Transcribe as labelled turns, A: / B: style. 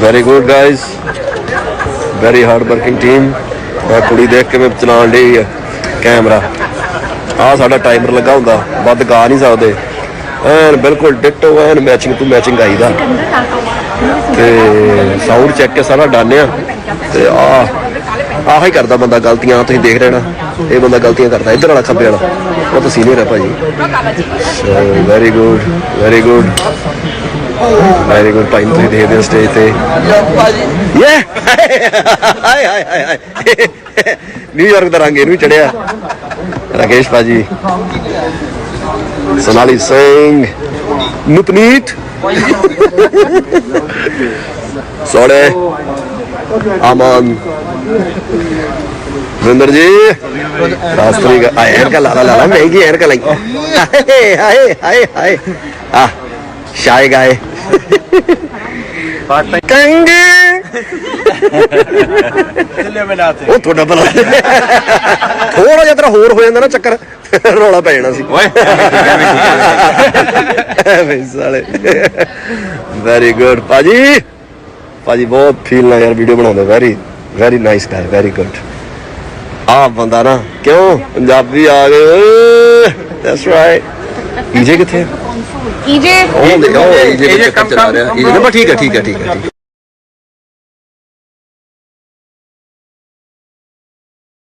A: Very good guys very hard working team ਇਹ ਕੁੜੀ ਦੇਖ ਕੇ ਮੈਂ ਚਲਾਉਣ ਲਈ ਹੈ ਕੈਮਰਾ ਆ ਸਾਡਾ ਟਾਈਮਰ ਲੱਗਾ ਹੁੰਦਾ। ਵੱਧ ਗਾ ਨਹੀਂ ਸਕਦੇ। ਐਨ ਬਿਲਕੁਲ ਡਿਟੋ ਐਨ ਮੈਚਿੰਗ ਟੂ ਮੈਚਿੰਗ ਆਈਦਾ। ਤੇ ਸਾਊਂਡ ਚੈੱਕ ਕੇ ਸਾਰਾ ਡਾਨਿਆ ਤੇ ਆ ਆਹ ਹੀ ਕਰਦਾ ਬੰਦਾ, ਗਲਤੀਆਂ ਤੁਸੀਂ ਦੇਖ ਰਹੇ ਇਹ ਬੰਦਾ ਗਲਤੀਆਂ ਕਰਦਾ, ਇੱਧਰ ਵਾਲਾ ਖੱਬੇ ਵਾਲਾ। ਉਹ ਤਾਂ ਸੀਨੀਅਰ ਹੈ ਭਾਜੀ। Very good very good very good ਭਾਈ, ਤੁਸੀਂ ਦੇਖਦੇ ਹੋ ਸਟੇਜ ਤੇ। ਯੇ ਹਾਏ ਹਾਏ ਹਾਏ ਨਿਊਯਾਰਕ ਦਾ ਰੰਗ ਇਹਨੂੰ ਚੜਿਆ। ਰਾਕੇਸ਼ ਭਾਜੀ। ਸੋਨਾਲੀ ਸਿੰਘ। ਨੁਪਨੀਤ ਸੋੜੇ ਅਮਨ ਵਿੰਦਰ ਜੀ। ਸਾਸਤਰੀ ਦਾ ਐਰ ਕਾ ਲਾਲਾ ਲਾਲਾ ਮਹਿੰਗੀ ਐਰ ਕਾ ਲਈ। ਹਾਏ ਹਾਏ ਹਾਏ ਹਾਏ। ਆ ਸ਼ਾਇ ਗਾਏ। ਕੰਗ। ਉਹ ਤੁਹਾਡਾ ਭਲਾ। ਥੋੜਾ ਜਿਹਾ ਤੇਰਾ ਹੋਰ ਹੋ ਜਾਂਦਾ ਨਾ ਚੱਕਰ। ਰੌਲਾ ਪੈ ਜਾਣਾ ਸੀ। ਓਏ। ਐਵੇਂ ਸਾਲੇ। ਵੈਰੀ ਗੁੱਡ ਭਾਜੀ। ਭਾਜੀ ਬਹੁਤ ਫੀਲ ਨਾਲ ਯਾਰ ਵੀਡੀਓ ਬਣਾਉਂਦਾ very very nice guy very good ਆ ਬੰਦਾ ਨਾ ਕਿਉਂ? ਪੰਜਾਬੀ ਆ ਗਏ। ਦੈਟਸ ਰਾਈਟ ਈਜੇ ਕਿੱਥੇ
B: ਈਜੇ
A: ਉਹ ਦੇ ਉਹ ਈਜੇ ਚੱਕਰ ਚਲਾ ਰਿਹਾ। ਈਜੇ ਨਾ ਬਸ ਠੀਕ ਹੈ ਠੀਕ ਹੈ ਠੀਕ ਹੈ ਠੀਕ ਹੈ।